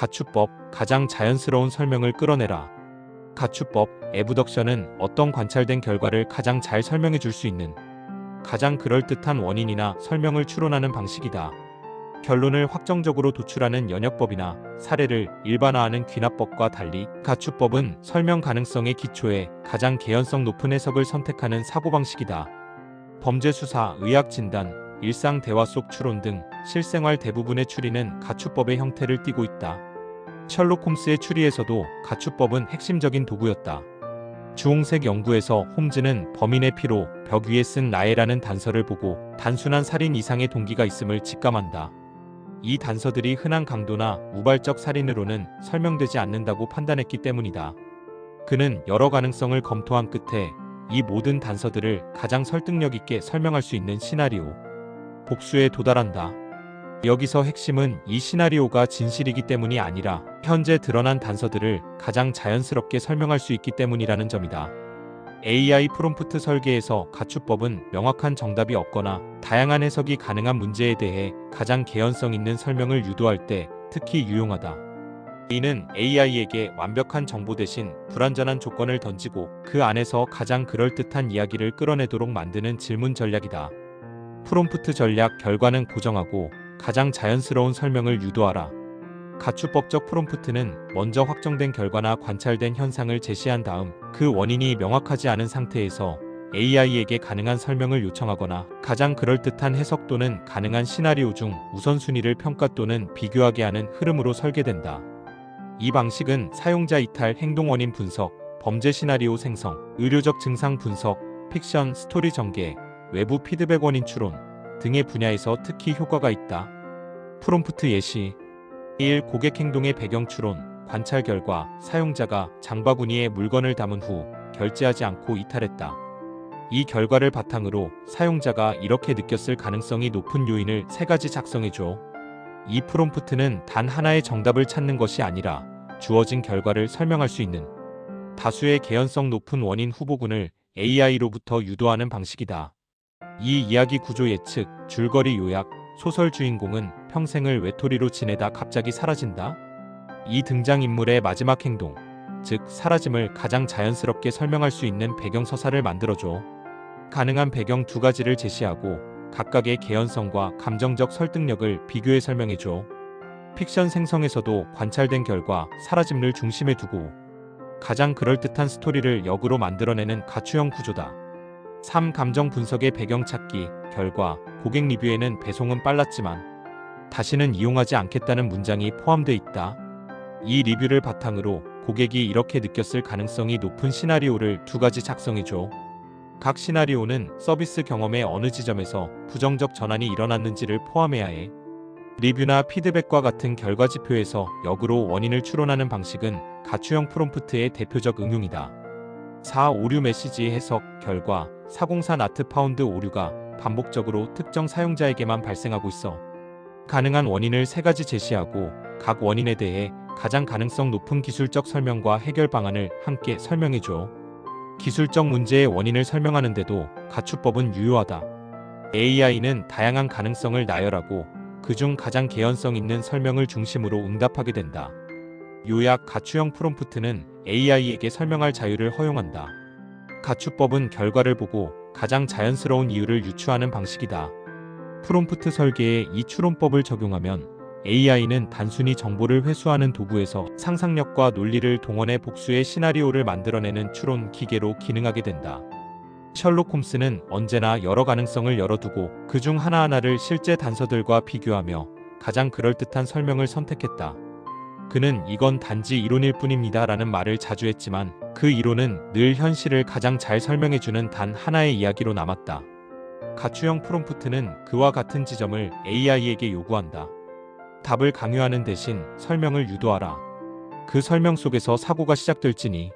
가축법 가장 자연스러운 설명을 끌어내라. 가축법 에브덕션은 어떤 관찰된 결과를 가장 잘 설명해 줄 수 있는 가장 그럴듯한 원인이나 설명을 추론하는 방식이다. 결론을 확정적으로 도출하는 연역법이나 사례를 일반화하는 귀납법과 달리 가축법은 설명 가능성의 기초에 가장 개연성 높은 해석을 선택하는 사고방식이다. 범죄 수사, 의학 진단, 일상 대화 속 추론 등 실생활 대부분의 추리는 가축법의 형태를 띠고 있다. 셜록 홈스의 추리에서도 가축법은 핵심적인 도구였다. 주홍색 연구에서 홈즈는 범인의 피로 벽 위에 쓴 나에라는 단서를 보고 단순한 살인 이상의 동기가 있음을 직감한다. 이 단서들이 흔한 강도나 우발적 살인으로는 설명되지 않는다고 판단했기 때문이다. 그는 여러 가능성을 검토한 끝에 이 모든 단서들을 가장 설득력 있게 설명할 수 있는 시나리오, 복수에 도달한다. 여기서 핵심은 이 시나리오가 진실이기 때문이 아니라 현재 드러난 단서들을 가장 자연스럽게 설명할 수 있기 때문이라는 점이다. AI 프롬프트 설계에서 가축법은 명확한 정답이 없거나 다양한 해석이 가능한 문제에 대해 가장 개연성 있는 설명을 유도할 때 특히 유용하다. 이는 AI에게 완벽한 정보 대신 불완전한 조건을 던지고 그 안에서 가장 그럴듯한 이야기를 끌어내도록 만드는 질문 전략이다. 프롬프트 전략 결과는 고정하고 가장 자연스러운 설명을 유도하라. 가축법적 프롬프트는 먼저 확정된 결과나 관찰된 현상을 제시한 다음 그 원인이 명확하지 않은 상태에서 AI에게 가능한 설명을 요청하거나 가장 그럴듯한 해석 또는 가능한 시나리오 중 우선순위를 평가 또는 비교하게 하는 흐름으로 설계된다. 이 방식은 사용자 이탈 행동 원인 분석, 범죄 시나리오 생성, 의료적 증상 분석, 픽션 스토리 전개, 외부 피드백 원인 추론 등의 분야에서 특히 효과가 있다. 프롬프트 예시 1. 고객 행동의 배경 추론, 관찰 결과 사용자가 장바구니에 물건을 담은 후 결제하지 않고 이탈했다. 이 결과를 바탕으로 사용자가 이렇게 느꼈을 가능성이 높은 요인을 세 가지 작성해줘. 이 프롬프트는 단 하나의 정답을 찾는 것이 아니라 주어진 결과를 설명할 수 있는 다수의 개연성 높은 원인 후보군을 AI로부터 유도하는 방식이다. 이 이야기 구조 예측, 줄거리 요약, 소설 주인공은 평생을 외톨이로 지내다 갑자기 사라진다. 이 등장인물의 마지막 행동, 즉 사라짐을 가장 자연스럽게 설명할 수 있는 배경 서사를 만들어줘. 가능한 배경 두 가지를 제시하고 각각의 개연성과 감정적 설득력을 비교해 설명해줘. 픽션 생성에서도 관찰된 결과 사라짐을 중심에 두고 가장 그럴듯한 스토리를 역으로 만들어내는 가추형 구조다. 3. 감정 분석의 배경 찾기, 결과, 고객 리뷰에는 배송은 빨랐지만 다시는 이용하지 않겠다는 문장이 포함되어 있다. 이 리뷰를 바탕으로 고객이 이렇게 느꼈을 가능성이 높은 시나리오를 두 가지 작성해줘. 각 시나리오는 서비스 경험의 어느 지점에서 부정적 전환이 일어났는지를 포함해야 해. 리뷰나 피드백과 같은 결과 지표에서 역으로 원인을 추론하는 방식은 가추형 프롬프트의 대표적 응용이다. 4. 오류 메시지 해석, 결과, 404 나트 파운드 오류가 반복적으로 특정 사용자에게만 발생하고 있어. 가능한 원인을 세 가지 제시하고 각 원인에 대해 가장 가능성 높은 기술적 설명과 해결 방안을 함께 설명해줘. 기술적 문제의 원인을 설명하는데도 가축법은 유효하다. AI는 다양한 가능성을 나열하고 그중 가장 개연성 있는 설명을 중심으로 응답하게 된다. 요약 가추형 프롬프트는 AI에게 설명할 자유를 허용한다. 가축법은 결과를 보고 가장 자연스러운 이유를 유추하는 방식이다. 프롬프트 설계에 이 추론법을 적용하면 AI는 단순히 정보를 회수하는 도구에서 상상력과 논리를 동원해 복수의 시나리오를 만들어내는 추론 기계로 기능하게 된다. 셜록 홈스는 언제나 여러 가능성을 열어두고 그 중 하나하나를 실제 단서들과 비교하며 가장 그럴듯한 설명을 선택했다. 그는 이건 단지 이론일 뿐입니다 라는 말을 자주 했지만 그 이론은 늘 현실을 가장 잘 설명해주는 단 하나의 이야기로 남았다. 가추형 프롬프트는 그와 같은 지점을 AI에게 요구한다. 답을 강요하는 대신 설명을 유도하라. 그 설명 속에서 사고가 시작될지니